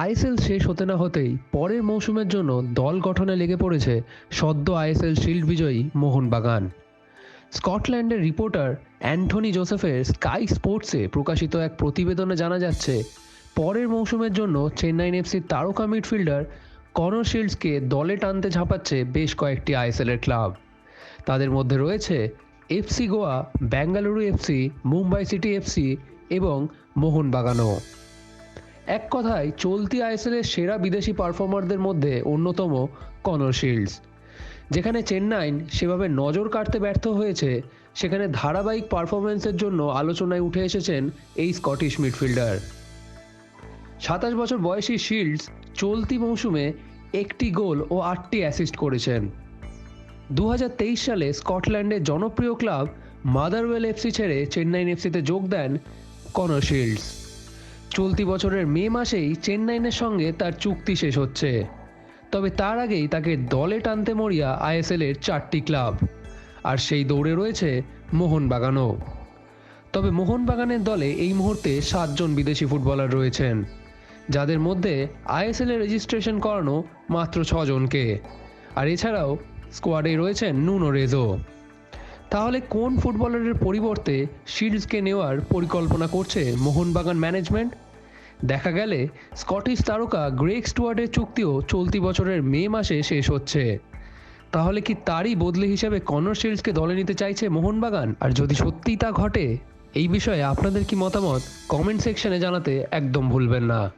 ISL শেষ হতে না হতেই পরের মৌসুমের জন্য দল গঠনে লেগে পড়েছে সদ্য আইএসএল শিল্ড বিজয়ী মোহনবাগান। স্কটল্যান্ডের রিপোর্টার অ্যান্থনি জোসেফের স্কাই স্পোর্টসে প্রকাশিত এক প্রতিবেদনে জানা যাচ্ছে, পরের মৌসুমের জন্য চেন্নাইন এফসির তারকা মিডফিল্ডার কনর শিল্ডসকে দলে টানতে ঝাঁপাচ্ছে বেশ কয়েকটি আইএসএলের ক্লাব। তাদের মধ্যে রয়েছে FC Goa, Bengaluru FC, Mumbai city FC এবং মোহনবাগানও। এক কথায়, চলতি আইএসএলের সেরা বিদেশি পারফর্মারদের মধ্যে অন্যতম কনর শিল্ডস। যেখানে চেন্নাইন সেভাবে নজর কাটতে ব্যর্থ হয়েছে, সেখানে ধারাবাহিক পারফরমেন্সের জন্য আলোচনায় উঠে এসেছেন এই স্কটিশ মিডফিল্ডার। সাতাশ বছর বয়সী শিল্ডস চলতি মৌসুমে একটি গোল ও আটটি অ্যাসিস্ট করেছেন। দু হাজার তেইশ সালে স্কটল্যান্ডের জনপ্রিয় ক্লাব মাদারওয়েল এফসি ছেড়ে চেন্নাইন এফসিতে যোগ দেন কনর শিল্ডস। চলতি বছরের মে মাসেই চেন্নাইনের সঙ্গে তার চুক্তি শেষ হচ্ছে। তবে তার আগেই তাকে দলে টানতে মরিয়া আইএসএলের চারটি ক্লাব, আর সেই দৌড়ে রয়েছে মোহনবাগানও। তবে মোহনবাগানের দলে এই মুহূর্তে সাতজন বিদেশি ফুটবলার রয়েছেন, যাদের মধ্যে আইএসএল রেজিস্ট্রেশন করানো মাত্র ছজনকে। আর এছাড়াও স্কোয়াডে রয়েছেন নুনো রেজো। তাহলে কোন ফুটবলারের পরিবর্তে শিল্ডসকে নেওয়ার পরিকল্পনা করছে মোহনবাগান ম্যানেজমেন্ট? দেখা গেলে স্কটিশ তারকা গ্রেগ স্টুয়ার্টের চুক্তিও চলতি বছরের মে মাসে শেষ হচ্ছে। তাহলে কি তারই বদলে হিসেবে কনর শিল্ডসকে দলে নিতে চাইছে মোহনবাগান? আর যদি সত্যিই তা ঘটে, এই বিষয়ে আপনাদের কি মতামত? কমেন্ট সেকশনে জানাতে একদম ভুলবেন না।